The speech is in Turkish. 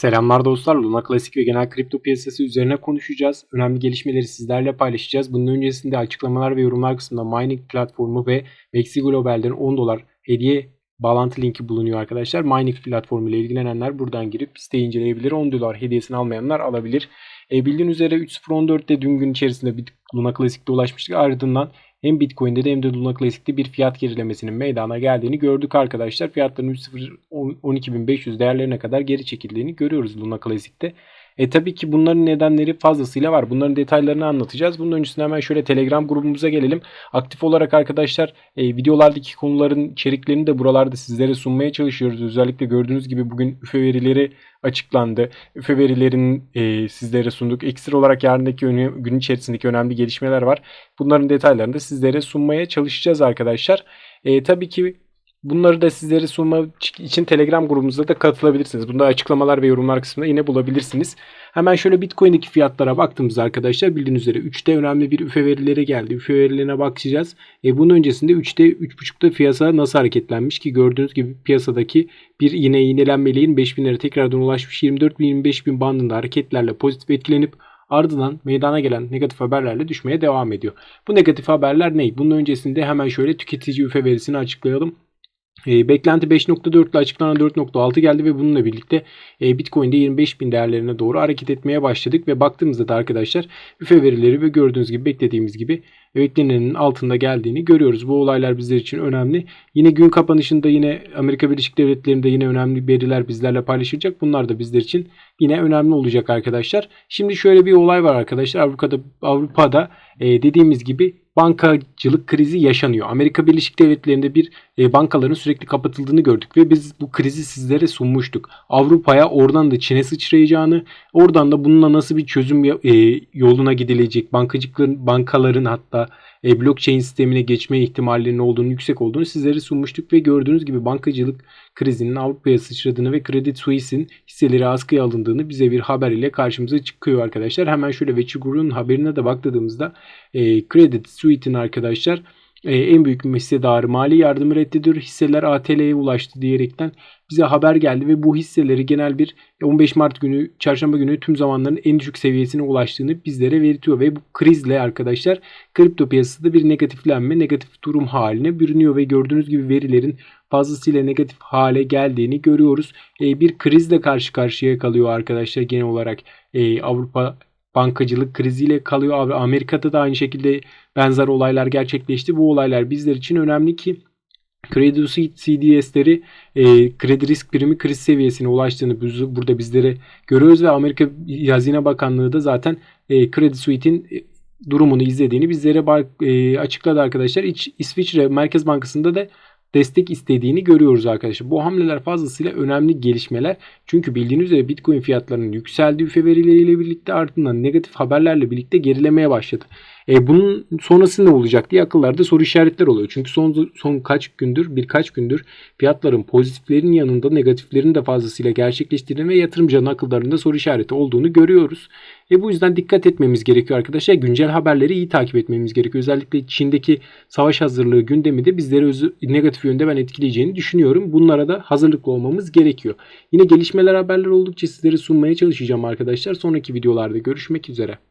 Selamlar dostlar. Luna Klasik ve genel kripto piyasası üzerine konuşacağız. Önemli gelişmeleri sizlerle paylaşacağız. Bunun öncesinde açıklamalar ve yorumlar kısmında mining platformu ve Vexi Global'den 10 dolar hediye bağlantı linki bulunuyor arkadaşlar. Mining platformu ile ilgilenenler buradan girip siteyi inceleyebilir. 10 dolar hediyesini almayanlar alabilir. E, bildiğin üzere 3.014'te dün gün içerisinde bir Luna Classic'te ulaşmıştık. Ardından hem Bitcoin'de de hem de Luna Classic'te bir fiyat gerilemesinin meydana geldiğini gördük arkadaşlar. Fiyatların 3.012.500 değerlerine kadar geri çekildiğini görüyoruz Luna Classic'te. E tabii ki bunların nedenleri fazlasıyla var. Bunların detaylarını anlatacağız. Bunun öncesinde hemen şöyle Telegram grubumuza gelelim. Aktif olarak arkadaşlar e, videolardaki konuların içeriklerini de buralarda sizlere sunmaya çalışıyoruz. Özellikle gördüğünüz gibi bugün üfe verileri açıklandı. Üfe verilerin e, sizlere sunduk. Ekstra olarak yarındaki gün içerisindeki önemli gelişmeler var. Bunların detaylarını da sizlere sunmaya çalışacağız arkadaşlar. E, tabii ki Bunları da sizlere sunmak için Telegram grubumuzda da katılabilirsiniz. Bunda açıklamalar ve yorumlar kısmında yine bulabilirsiniz. Hemen şöyle Bitcoin'deki fiyatlara baktığımızda arkadaşlar bildiğiniz üzere 3'te önemli bir üfe verileri geldi. Üfe verilerine bakacağız. E bunun öncesinde 3'te 3.5'ta piyasa nasıl hareketlenmiş ki gördüğünüz gibi piyasadaki bir yine iğnelenmeliğin 5000'lere tekrardan ulaşmış 24 bin 25 bin bandında hareketlerle pozitif etkilenip ardından meydana gelen negatif haberlerle düşmeye devam ediyor. Bu negatif haberler ne? Bunun öncesinde hemen şöyle tüketici üfe verisini açıklayalım. E, beklenti 5.4 ile açıklanan 4.6 geldi ve bununla birlikte e, Bitcoin'de 25 bin değerlerine doğru hareket etmeye başladık ve baktığımızda da arkadaşlar üfe verileri ve gördüğünüz gibi beklediğimiz gibi beklenenin altında geldiğini görüyoruz. Bu olaylar bizler için önemli. Yine gün kapanışında yine Amerika Birleşik Devletleri'nde yine önemli veriler bizlerle paylaşılacak. Bunlar da bizler için yine önemli olacak arkadaşlar. Şimdi şöyle bir olay var arkadaşlar. Avrupa'da Avrupa'da e, dediğimiz gibi bankacılık krizi yaşanıyor. Amerika Birleşik Devletleri'nde bir e, bankaların sürekli kapatıldığını gördük ve biz bu krizi sizlere sunmuştuk. Avrupa'ya oradan da Çin'e sıçrayacağını, oradan da bununla nasıl bir çözüm e, yoluna gidilecek, bankacılıkların bankaların hatta e, blockchain sistemine geçme ihtimallerinin olduğunu, yüksek olduğunu sizlere sunmuştuk ve gördüğünüz gibi bankacılık krizinin Avrupa'ya sıçradığını ve Credit Suisse'in hisseleri askıya alındığını bize bir haber ile karşımıza çıkıyor arkadaşlar. Hemen şöyle Veçigur'un haberine de baktığımızda Credit Suisse'in arkadaşlar e, en büyük hissedarı mali yardımı reddediyor. Hisseler ATL'ye ulaştı diyerekten bize haber geldi ve bu hisseleri genel bir 15 Mart günü çarşamba günü tüm zamanların en düşük seviyesine ulaştığını bizlere veritiyor ve bu krizle arkadaşlar kripto piyasasında bir negatiflenme, negatif durum haline bürünüyor ve gördüğünüz gibi verilerin fazlasıyla negatif hale geldiğini görüyoruz. E, bir krizle karşı karşıya kalıyor arkadaşlar genel olarak e, Avrupa bankacılık kriziyle kalıyor. Amerika'da da aynı şekilde benzer olaylar gerçekleşti. Bu olaylar bizler için önemli ki Kredi CDS'leri e, kredi risk primi kriz seviyesine ulaştığını biz, burada bizlere görüyoruz ve Amerika Hazine Bakanlığı da zaten e, Credit Suite'in e, durumunu izlediğini bizlere e, açıkladı arkadaşlar. İç, İsviçre Merkez Bankası'nda da destek istediğini görüyoruz arkadaşlar. Bu hamleler fazlasıyla önemli gelişmeler. Çünkü bildiğiniz üzere Bitcoin fiyatlarının yükseldiği üfe verileriyle birlikte ardından negatif haberlerle birlikte gerilemeye başladı. E, bunun sonrası ne olacak diye akıllarda soru işaretler oluyor. Çünkü son son kaç gündür, birkaç gündür fiyatların pozitiflerin yanında negatiflerin de fazlasıyla gerçekleştiğini ve yatırımcının akıllarında soru işareti olduğunu görüyoruz. E bu yüzden dikkat etmemiz gerekiyor arkadaşlar. Güncel haberleri iyi takip etmemiz gerekiyor. Özellikle Çin'deki savaş hazırlığı gündemi de bizleri negatif yönde ben etkileyeceğini düşünüyorum. Bunlara da hazırlıklı olmamız gerekiyor. Yine gelişmeler haberler oldukça sizlere sunmaya çalışacağım arkadaşlar. Sonraki videolarda görüşmek üzere.